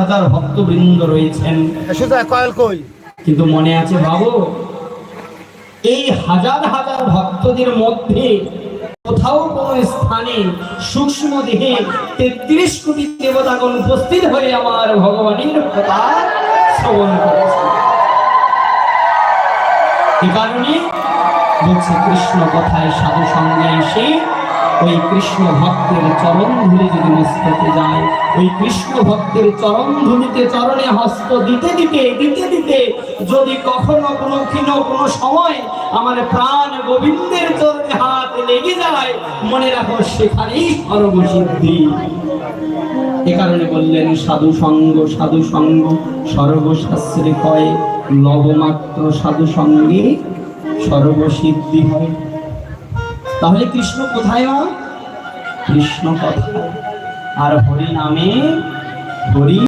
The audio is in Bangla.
হাজার ভক্তবৃন্দ রয়েছেন। কিন্তু মনে আছে বাবু এই হাজার হাজার ভক্তদের মধ্যে কোথাও কোন স্থানে সূক্ষ্ম দেহে তেত্রিশ কোটি দেবতাগণ উপস্থিত হয়ে আমার ভগবানের কথা শ্রবণ করেছে এ কারণে বলছে কৃষ্ণ কথায় সাধু সঙ্গে এসে ওই কৃষ্ণ ভক্তের চরণ ধুলি যদি মস্তকে যায়, ওই কৃষ্ণ ভক্তের চরণ ধুলিতে চরণে হস্ত দিতে দিতে দিতে দিতে যদি কখনো কোনো ক্ষীণ কোনো সময় আমার প্রাণ গোবিন্দের চরণে হাত লেগে যায়, মনে রাখো সেখানেই সর্বসিদ্ধি। এ কারণে বললেন, সাধু সঙ্গ সাধু সঙ্গ, সর্বশাস্ত্রে কয়, লবমাত্র সাধু সঙ্গে সর্বসিদ্ধি হয়। তাহলে কৃষ্ণ কোথায় কৃষ্ণ কথা আর হরি নামে হরি